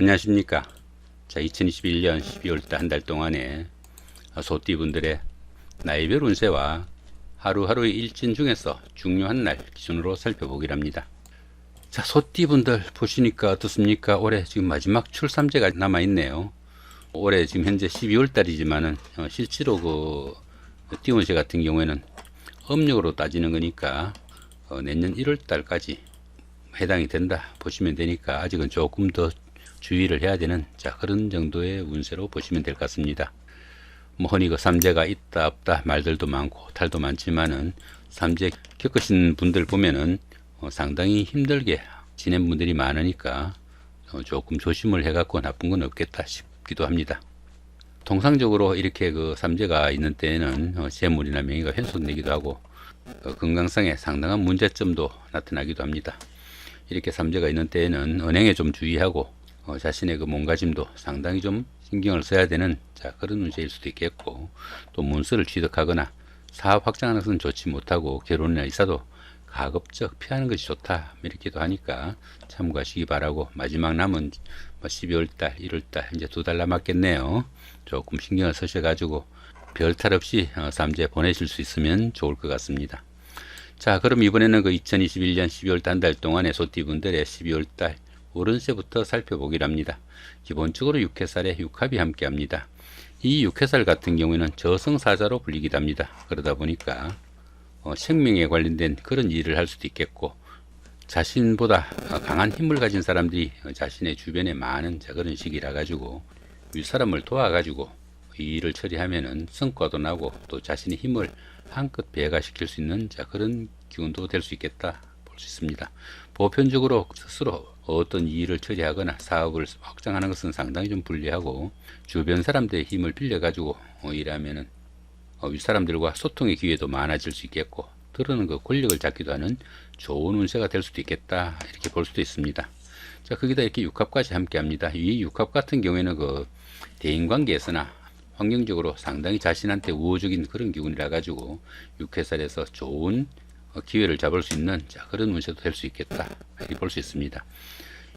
안녕하십니까. 자, 2021년 12월달 한 달 동안에 소띠분들의 나이별 운세와 하루하루의 일진 중에서 중요한 날 기준으로 살펴보기로 합니다. 자, 소띠분들 보시니까 어떻습니까? 올해 지금 마지막 출산제가 남아있네요. 올해 지금 현재 12월 달이지만은 어, 실제로 그 띠운세 같은 경우에는 음력으로 따지는 거니까 어, 내년 1월 달까지 해당이 된다 보시면 되니까 아직은 조금 더 주의를 해야 되는 자 그런 정도의 운세로 보시면 될 것 같습니다. 뭐 흔히 그 삼재가 있다 없다 말들도 많고 탈도 많지만은 삼재 겪으신 분들 보면은 어, 상당히 힘들게 지낸 분들이 많으니까 어, 조금 조심을 해갖고 나쁜 건 없겠다 싶기도 합니다. 통상적으로 이렇게 그 삼재가 있는 때에는 어, 재물이나 명의가 훼손되기도 하고 어, 건강상에 상당한 문제점도 나타나기도 합니다. 이렇게 삼재가 있는 때에는 은행에 좀 주의하고 어, 자신의 그 몸가짐도 상당히 좀 신경을 써야 되는 자 그런 운세일 수도 있겠고 또 문서를 취득하거나 사업 확장하는 것은 좋지 못하고 결혼이나 이사도 가급적 피하는 것이 좋다 이렇게도 하니까 참고하시기 바라고 마지막 남은 12월달 1월달 이제 두 달 남았겠네요. 조금 신경을 쓰셔 가지고 별 탈 없이 어, 삼재 보내실 수 있으면 좋을 것 같습니다. 자 그럼 이번에는 그 2021년 12월 한 달 동안의 소띠분들의 12월 달 오른세부터 살펴보기로 합니다. 기본적으로 육해살에 육합이 함께 합니다. 이 육해살 같은 경우에는 저승사자로 불리기도 합니다. 그러다 보니까 어, 생명에 관련된 그런 일을 할 수도 있겠고 자신보다 어, 강한 힘을 가진 사람들이 어, 자신의 주변에 많은 자 그런 식이라 가지고 윗사람을 도와가지고 이 일을 처리하면은 성과도 나고 또 자신의 힘을 한껏 배가시킬 수 있는 자 그런 기운도 될 수 있겠다 볼 수 있습니다. 보편적으로 스스로 어떤 일을 처리하거나 사업을 확장하는 것은 상당히 좀 불리하고 주변 사람들의 힘을 빌려 가지고 어, 일하면은 어, 윗사람들과 소통의 기회도 많아질 수 있겠고 들어는 그 권력을 잡기도 하는 좋은 운세가 될 수도 있겠다 이렇게 볼 수도 있습니다. 자 거기다 이렇게 육합까지 함께 합니다. 이 육합 같은 경우에는 그 대인관계에서나 환경적으로 상당히 자신한테 우호적인 그런 기운이라 가지고 육회살에서 좋은 어, 기회를 잡을 수 있는 자 그런 운세도 될 수 있겠다 이렇게 볼 수 있습니다.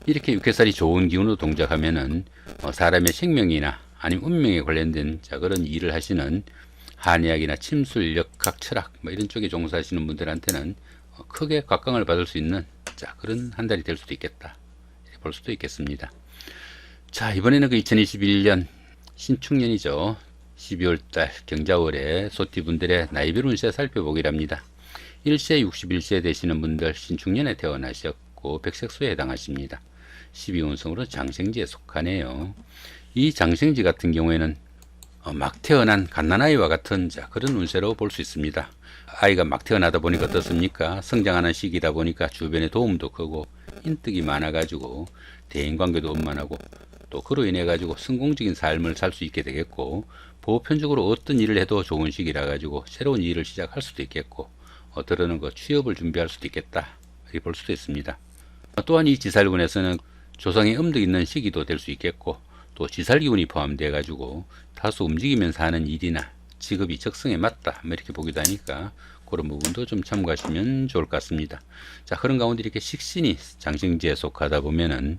이렇게 육회살이 좋은 기운으로 동작하면은 어, 사람의 생명이나 아니면 운명에 관련된 자 그런 일을 하시는 한의학이나 침술, 역학, 철학 뭐 이런 쪽에 종사하시는 분들한테는 어, 크게 각광을 받을 수 있는 자 그런 한 달이 될 수도 있겠다 볼 수도 있겠습니다. 자 이번에는 그 2021년 신축년이죠. 12월달 경자월에 소띠분들의 나이별 운세 살펴보기로 합니다. 1세 61세 되시는 분들 신축년에 태어나셨고 백색수에 해당하십니다. 12운성으로 장생지에 속하네요. 이 장생지 같은 경우에는 어, 막 태어난 갓난아이와 같은 자 그런 운세로 볼 수 있습니다. 아이가 막 태어나다 보니까 어떻습니까? 성장하는 시기다 보니까 주변에 도움도 크고 인덕이 많아가지고 대인관계도 원만하고 또 그로 인해 가지고 성공적인 삶을 살 수 있게 되겠고 보편적으로 어떤 일을 해도 좋은 시기라 가지고 새로운 일을 시작할 수도 있겠고 어, 들어는 그 취업을 준비할 수도 있겠다 이렇게 볼 수도 있습니다. 어, 또한 이 지살군에서는 조상의 음덕 있는 시기도 될 수 있겠고 또 지살기운이 포함되어 가지고 다소 움직이면서 하는 일이나 직업이 적성에 맞다 뭐 이렇게 보기도 하니까 그런 부분도 좀 참고하시면 좋을 것 같습니다. 자 그런 가운데 이렇게 식신이 장생지에 속하다 보면은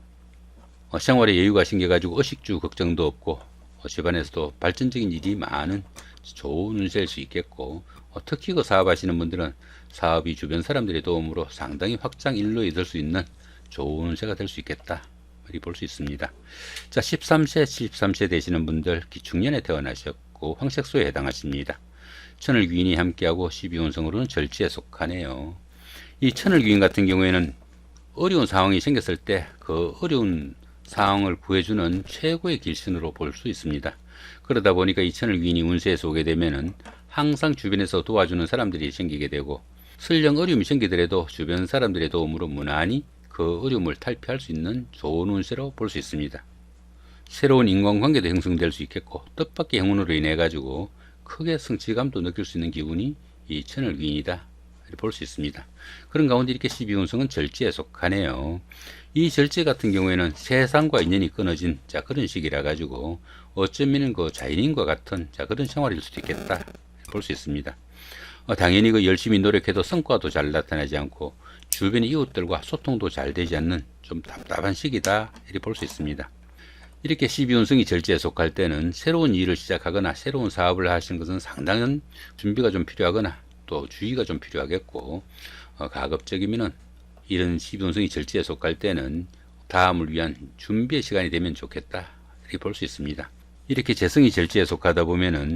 어, 생활에 여유가 생겨가지고 의식주 걱정도 없고 어, 집안에서도 발전적인 일이 많은 좋은 운세일 수 있겠고 어, 특히 그 사업하시는 분들은 사업이 주변 사람들의 도움으로 상당히 확장 일로에 이을 수 있는 좋은 운세가 될 수 있겠다 이렇게 볼수 있습니다. 자 13세 13세 되시는 분들 기축년에 태어나셨고 황색소에 해당하십니다. 천을 귀인이 함께하고 12운성으로는 절지에 속하네요. 이 천을 귀인 같은 경우에는 어려운 상황이 생겼을 때 그 어려운 상황을 구해주는 최고의 길신으로 볼 수 있습니다. 그러다 보니까 이 천을 귀인이 운세에 서 오게 되면은 항상 주변에서 도와주는 사람들이 생기게 되고 설령 어려움이 생기더라도 주변 사람들의 도움으로 무난히 그 어려움을 탈피할 수 있는 좋은 운세로 볼 수 있습니다. 새로운 인간관계도 형성될 수 있겠고 뜻밖의 행운으로 인해 가지고 크게 성취감도 느낄 수 있는 기운이 이 천을 귀인이다 볼 수 있습니다. 그런 가운데 이렇게 12운성은 절지에 속하네요. 이 절지 같은 경우에는 세상과 인연이 끊어진 자 그런 시기라 가지고 어쩌면 그 자연인과 같은 자 그런 생활일 수도 있겠다 볼 수 있습니다. 어, 당연히 그 열심히 노력해도 성과도 잘 나타나지 않고 주변의 이웃들과 소통도 잘 되지 않는 좀 답답한 시기다 이렇게 볼 수 있습니다. 이렇게 12운성이 절제에 속할 때는 새로운 일을 시작하거나 새로운 사업을 하시는 것은 상당한 준비가 좀 필요하거나 또 주의가 좀 필요하겠고 어, 가급적이면은 이런 12운성이 절제에 속할 때는 다음을 위한 준비의 시간이 되면 좋겠다 이렇게 볼 수 있습니다. 이렇게 재성이 절제에 속하다 보면은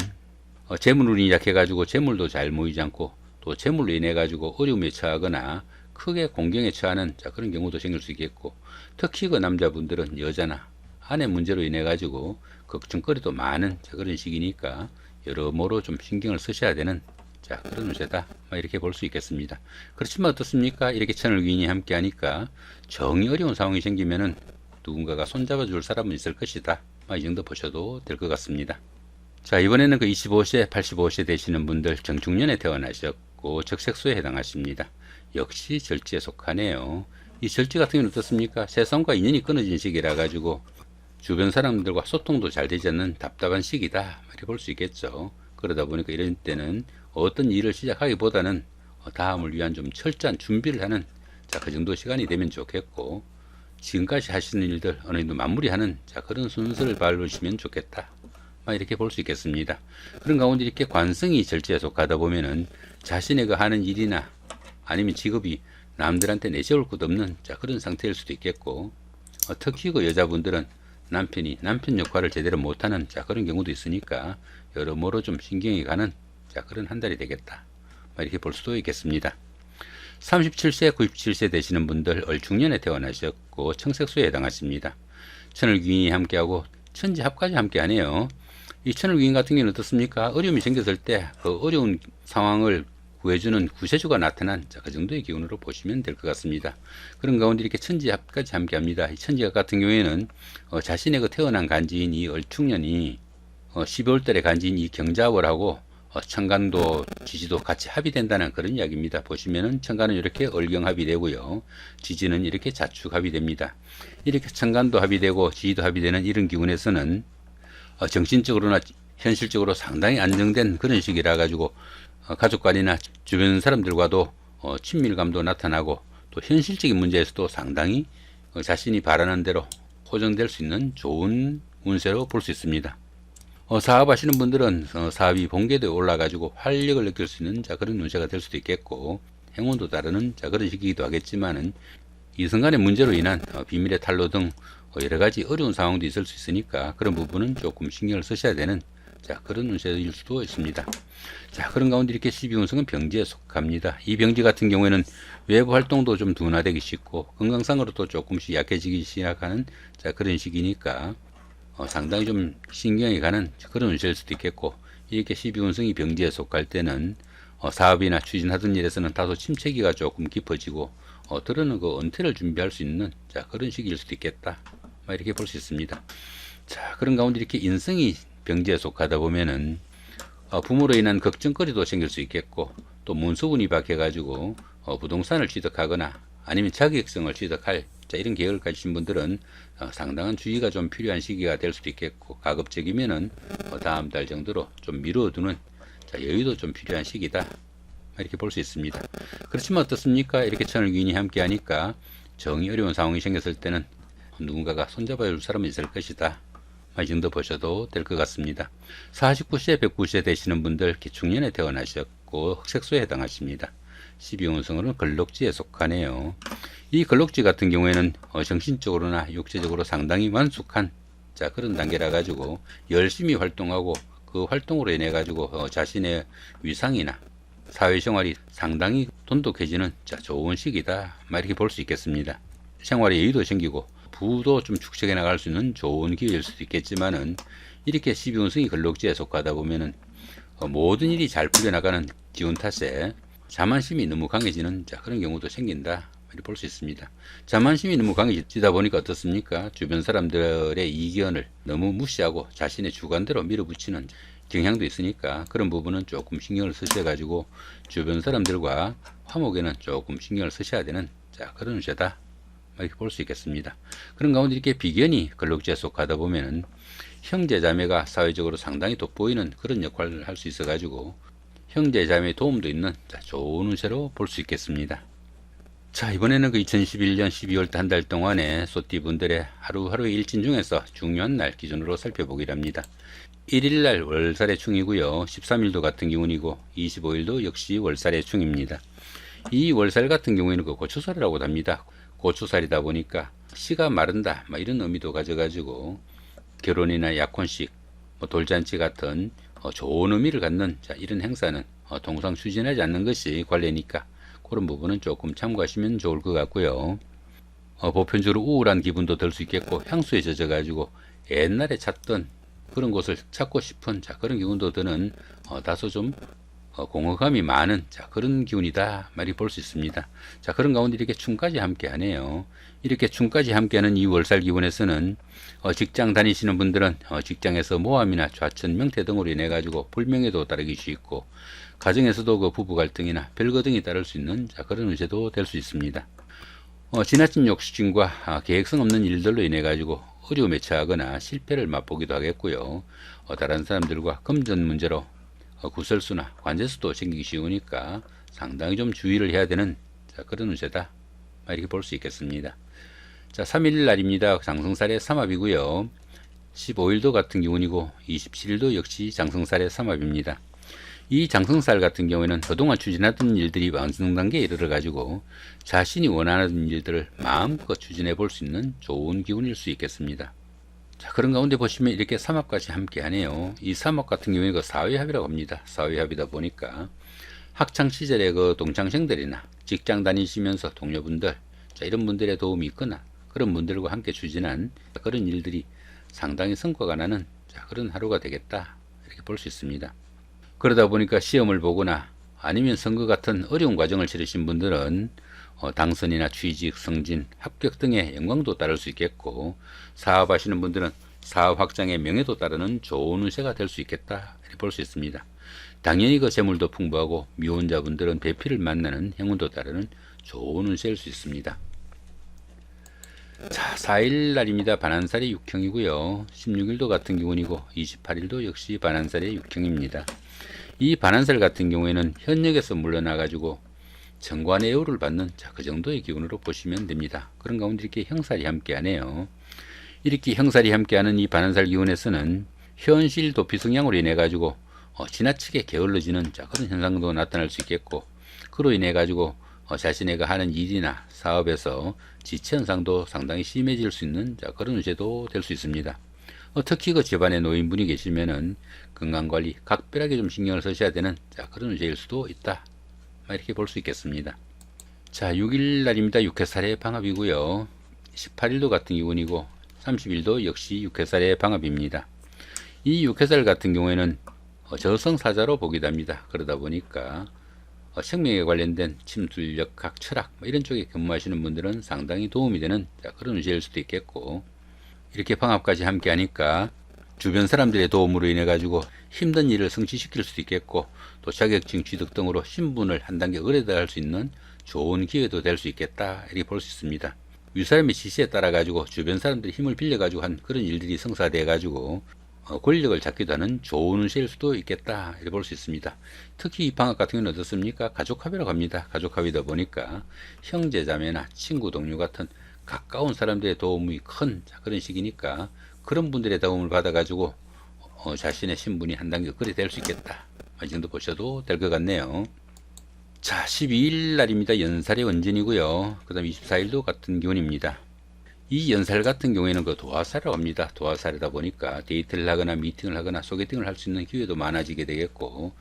어, 재물운이 약해가지고 재물도 잘 모이지 않고 또 재물로 인해 가지고 어려움에 처하거나 크게 공경에 처하는 자, 그런 경우도 생길 수 있겠고 특히 그 남자분들은 여자나 아내 문제로 인해 가지고 걱정거리도 많은 자, 그런 시기니까 여러모로 좀 신경을 쓰셔야 되는 자 그런 운세다 이렇게 볼 수 있겠습니다. 그렇지만 어떻습니까? 이렇게 천을 귀인이 함께 하니까 정이 어려운 상황이 생기면은 누군가가 손잡아 줄 사람은 있을 것이다. 이 정도 보셔도 될 것 같습니다. 자 이번에는 그 25세, 85세 되시는 분들 정중년에 태어나셨고 적색수에 해당하십니다. 역시 절지에 속하네요. 이 절지 같은 경우는 어떻습니까? 세상과 인연이 끊어진 시기라 가지고 주변 사람들과 소통도 잘 되지 않는 답답한 시기다 이렇게 볼 수 있겠죠. 그러다 보니까 이런 때는 어떤 일을 시작하기보다는 다음을 위한 좀 철저한 준비를 하는 자, 그 정도 시간이 되면 좋겠고 지금까지 하시는 일들 어느 정도 마무리하는 자, 그런 순서를 밟으시면 좋겠다. 이렇게 볼 수 있겠습니다. 그런 가운데 이렇게 관성이 절제에 속하다 보면은 자신의 그 하는 일이나 아니면 직업이 남들한테 내세울 것 없는 자, 그런 상태일 수도 있겠고 어, 특히 그 여자분들은 남편이 남편 역할을 제대로 못하는 자, 그런 경우도 있으니까 여러모로 좀 신경이 가는 자, 그런 한 달이 되겠다. 이렇게 볼 수도 있겠습니다. 37세, 97세 되시는 분들 얼중년에 태어나셨고 청색수에 해당하십니다. 천을귀인이 함께하고 천지합까지 함께하네요. 이 천을귀인 같은 경우는 어떻습니까? 어려움이 생겼을 때 그 어려운 상황을 구해주는 구세주가 나타난 자, 그 정도의 기운으로 보시면 될 것 같습니다. 그런 가운데 이렇게 천지합까지 함께합니다. 이 천지합 같은 경우에는 어, 자신의 그 태어난 간지인 이 얼충년이 어, 12월 달에 간지인 이 경자월하고 어, 청간도 지지도 같이 합의된다는 그런 이야기입니다. 보시면은 청간은 이렇게 얼경합이 되고요. 지지는 이렇게 자축합이 됩니다. 이렇게 청간도 합의되고 지지도 합의되는 이런 기운에서는 어, 정신적으로나 현실적으로 상당히 안정된 그런 시기라 가지고 어, 가족관이나 주변 사람들과도 친밀감도 나타나고 또 현실적인 문제에서도 상당히 자신이 바라는 대로 고정될 수 있는 좋은 운세로 볼 수 있습니다. 어, 사업하시는 분들은 어, 사업이 본궤도에 올라가지고 활력을 느낄 수 있는 자 그런 운세가 될 수도 있겠고 행운도 따르는 자 그런 시기이기도 하겠지만은 이성간의 문제로 인한 어, 비밀의 탈로 등 어, 여러 가지 어려운 상황도 있을 수 있으니까 그런 부분은 조금 신경을 쓰셔야 되는 자 그런 운세일 수도 있습니다. 자 그런 가운데 이렇게 12운성은 병지에 속합니다. 이 병지 같은 경우에는 외부 활동도 좀 둔화되기 쉽고 건강상으로도 조금씩 약해지기 시작하는 자 그런 시기니까 어, 상당히 좀 신경이 가는 그런 운세일 수도 있겠고 이렇게 12운성이 병지에 속할 때는 어, 사업이나 추진하던 일에서는 다소 침체기가 조금 깊어지고 어, 들어는 그 은퇴를 준비할 수 있는 자 그런 시기일 수도 있겠다 이렇게 볼 수 있습니다. 자 그런 가운데 이렇게 인성이 병지에 속하다 보면은 어, 부모로 인한 걱정거리도 생길 수 있겠고 또 문서운이 박혀가지고 어, 부동산을 취득하거나 아니면 자격성을 취득할 자, 이런 계획을 가지신 분들은 어, 상당한 주의가 좀 필요한 시기가 될 수도 있겠고 가급적이면은 어, 다음 달 정도로 좀 미뤄두는 자, 여유도 좀 필요한 시기다 이렇게 볼 수 있습니다. 그렇지만 어떻습니까? 이렇게 천을 귀인이 함께 하니까 정이 어려운 상황이 생겼을 때는 누군가가 손잡아 줄 사람이 있을 것이다. 이 정도 보셔도 될 것 같습니다. 49세, 109세 되시는 분들 기축년에 태어나셨고 흑색소에 해당하십니다. 12운성으로는 걸록지에 속하네요. 이 걸록지 같은 경우에는 어, 정신적으로나 육체적으로 상당히 완숙한 자 그런 단계라 가지고 열심히 활동하고 그 활동으로 인해 가지고 어, 자신의 위상이나 사회생활이 상당히 돈독해지는 자 좋은 시기다 이렇게 볼 수 있겠습니다. 생활에 여유도 생기고 부도 좀 축적해 나갈 수 있는 좋은 기회일 수도 있겠지만은 이렇게 12운성이 걸록지에 속하다 보면은 어, 모든 일이 잘 풀려나가는 기운 탓에 자만심이 너무 강해지는 자 그런 경우도 생긴다 이렇게 볼 수 있습니다. 자만심이 너무 강해지다 보니까 어떻습니까? 주변 사람들의 이견을 너무 무시하고 자신의 주관대로 밀어붙이는 경향도 있으니까 그런 부분은 조금 신경을 쓰셔 가지고 주변 사람들과 화목에는 조금 신경을 쓰셔야 되는 자 그런 죄다 이렇게 볼 수 있겠습니다. 그런 가운데 이렇게 비견이 근록지에 속하다 보면은 형제 자매가 사회적으로 상당히 돋보이는 그런 역할을 할 수 있어 가지고 형제 자매의 도움도 있는 자, 좋은 운세로 볼 수 있겠습니다. 자, 이번에는 그 2021년 12월 한 달 동안의 소띠 분들의 하루하루의 일진 중에서 중요한 날 기준으로 살펴보기로 합니다. 1일 날 월살의 충이고요. 13일도 같은 기운이고 25일도 역시 월살의 충입니다. 이 월살 같은 경우에는 그 고추살이라고 합니다. 고추살이다 보니까 씨가 마른다 뭐 이런 의미도 가져가지고 결혼이나 약혼식, 뭐 돌잔치 같은 어, 좋은 의미를 갖는 자, 이런 행사는 어, 동상 추진하지 않는 것이 관례니까 그런 부분은 조금 참고하시면 좋을 것 같고요. 어, 보편적으로 우울한 기분도 들 수 있겠고 향수에 젖어 가지고 옛날에 찾던 그런 곳을 찾고 싶은 자 그런 기분도 드는 어, 다소 좀 어, 공허감이 많은 자 그런 기운이다 말이 볼 수 있습니다. 자 그런 가운데 이렇게 춤까지 함께하네요. 이렇게 춤까지 함께하는 이 월살 기운에서는 어, 직장 다니시는 분들은 어, 직장에서 모함이나 좌천 명태 등으로 인해 가지고 불명예도 따르기 수 있고 가정에서도 그 부부 갈등이나 별거 등이 따를 수 있는 자 그런 문제도 될 수 있습니다. 어, 지나친 욕심과 아, 계획성 없는 일들로 인해 가지고 어려움에 처하거나 실패를 맛보기도 하겠고요. 어, 다른 사람들과 금전 문제로 어, 구설수나 관제수도 생기기 쉬우니까 상당히 좀 주의를 해야 되는 자, 그런 운세다. 이렇게 볼 수 있겠습니다. 자, 3일 날입니다. 장성살의 삼합이고요. 15일도 같은 기운이고 27일도 역시 장성살의 삼합입니다. 이 장성살 같은 경우에는 그동안 추진하던 일들이 완성 단계에 이르러 가지고 자신이 원하는 일들을 마음껏 추진해 볼 수 있는 좋은 기운일 수 있겠습니다. 자, 그런 가운데 보시면 이렇게 삼합까지 함께 하네요. 이 삼합 같은 경우에 그 사회합이라고 합니다. 사회합이다 보니까 학창 시절에 그 동창생들이나 직장 다니시면서 동료분들, 자, 이런 분들의 도움이 있거나 그런 분들과 함께 추진한 그런 일들이 상당히 성과가 나는 자, 그런 하루가 되겠다. 이렇게 볼 수 있습니다. 그러다 보니까 시험을 보거나 아니면 선거 같은 어려운 과정을 치르신 분들은 어, 당선이나 취직, 승진, 합격 등의 영광도 따를 수 있겠고 사업하시는 분들은 사업 확장의 명예도 따르는 좋은 운세가 될 수 있겠다 이렇게 볼 수 있습니다. 당연히 그 재물도 풍부하고 미혼자분들은 배필을 만나는 행운도 따르는 좋은 운세일 수 있습니다. 자, 4일 날입니다. 반한살의 육형이고요. 16일도 같은 기운이고 28일도 역시 반한살의 육형입니다. 이 반한살 같은 경우에는 현역에서 물러나 가지고 정관의 애우를 받는 자, 그 정도의 기운으로 보시면 됩니다. 그런 가운데 이렇게 형살이 함께하네요. 이렇게 형살이 함께하는 이 반한살 기운에서는 현실 도피 성향으로 인해 가지고 어, 지나치게 게을러지는 자, 그런 현상도 나타날 수 있겠고 그로 인해 가지고 어, 자신의가 하는 일이나 사업에서 지체 현상도 상당히 심해질 수 있는 자, 그런 문제도 될 수 있습니다. 어, 특히 그 집안에 노인분이 계시면은 건강관리 각별하게 좀 신경을 쓰셔야 되는 자, 그런 문제일 수도 있다. 이렇게 볼 수 있겠습니다. 자, 6일 날입니다. 6회살의 방합이고요. 18일도 같은 기운이고 30일도 역시 6회살의 방합입니다. 이 6회살 같은 경우에는 어, 저성사자로 보기도 합니다. 그러다 보니까 어, 생명에 관련된 침술력, 각 철학 뭐 이런 쪽에 근무하시는 분들은 상당히 도움이 되는 자, 그런 운세일 수도 있겠고 이렇게 방합까지 함께 하니까 주변 사람들의 도움으로 인해 가지고 힘든 일을 성취시킬 수도 있겠고 또 자격증 취득 등으로 신분을 한 단계 의뢰할 수 있는 좋은 기회도 될 수 있겠다 이렇게 볼 수 있습니다. 윗사람의 지시에 따라 가지고 주변 사람들의 힘을 빌려 가지고 한 그런 일들이 성사돼 가지고 어, 권력을 잡기도 하는 좋은 운세일 수도 있겠다 이렇게 볼 수 있습니다. 특히 이 방학 같은 경우는 어떻습니까? 가족합이라고 합니다. 가족합이다 보니까 형제 자매나 친구 동료 같은 가까운 사람들의 도움이 큰 그런 시기니까 그런 분들의 도움을 받아가지고 어, 자신의 신분이 한 단계 그리 될수 있겠다. 이 정도 보셔도 될 것 같네요. 자, 12일 날입니다. 연살의 원진이고요. 그 다음 24일도 같은 기운입니다. 이 연살 같은 경우에는 그 도화살이라고 합니다. 도화살이다 보니까 데이트를 하거나 미팅을 하거나 소개팅을 할 수 있는 기회도 많아지게 되겠고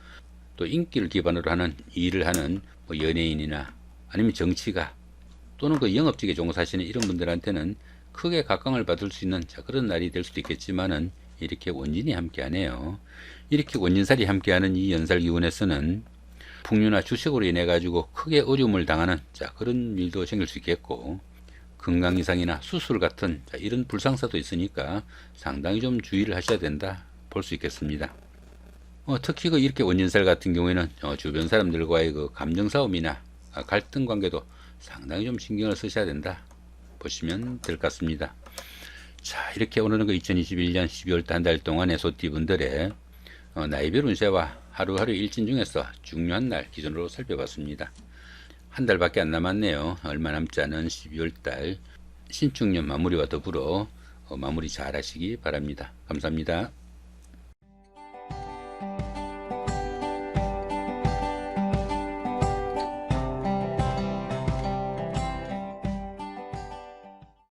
또 인기를 기반으로 하는 일을 하는 뭐 연예인이나 아니면 정치가 또는 그 영업직에 종사하시는 이런 분들한테는 크게 각광을 받을 수 있는 자, 그런 날이 될 수도 있겠지만은 이렇게 원진이 함께하네요. 이렇게 원진살이 함께하는 이 연살 기운에서는 풍류나 주식으로 인해 가지고 크게 어려움을 당하는 자 그런 일도 생길 수 있겠고 건강 이상이나 수술 같은 자, 이런 불상사도 있으니까 상당히 좀 주의를 하셔야 된다 볼 수 있겠습니다. 어, 특히 그 이렇게 원진살 같은 경우에는 어, 주변 사람들과의 그 감정 싸움이나 아, 갈등 관계도 상당히 좀 신경을 쓰셔야 된다 보시면 될 것 같습니다. 자 이렇게 오늘은 그 2021년 12월 한 달 동안의 소띠분들의 어, 나이별 운세와 하루하루 일진 중에서 중요한 날 기준으로 살펴봤습니다. 한 달밖에 안 남았네요. 얼마 남지 않은 12월 달 신축년 마무리와 더불어 어, 마무리 잘 하시기 바랍니다. 감사합니다.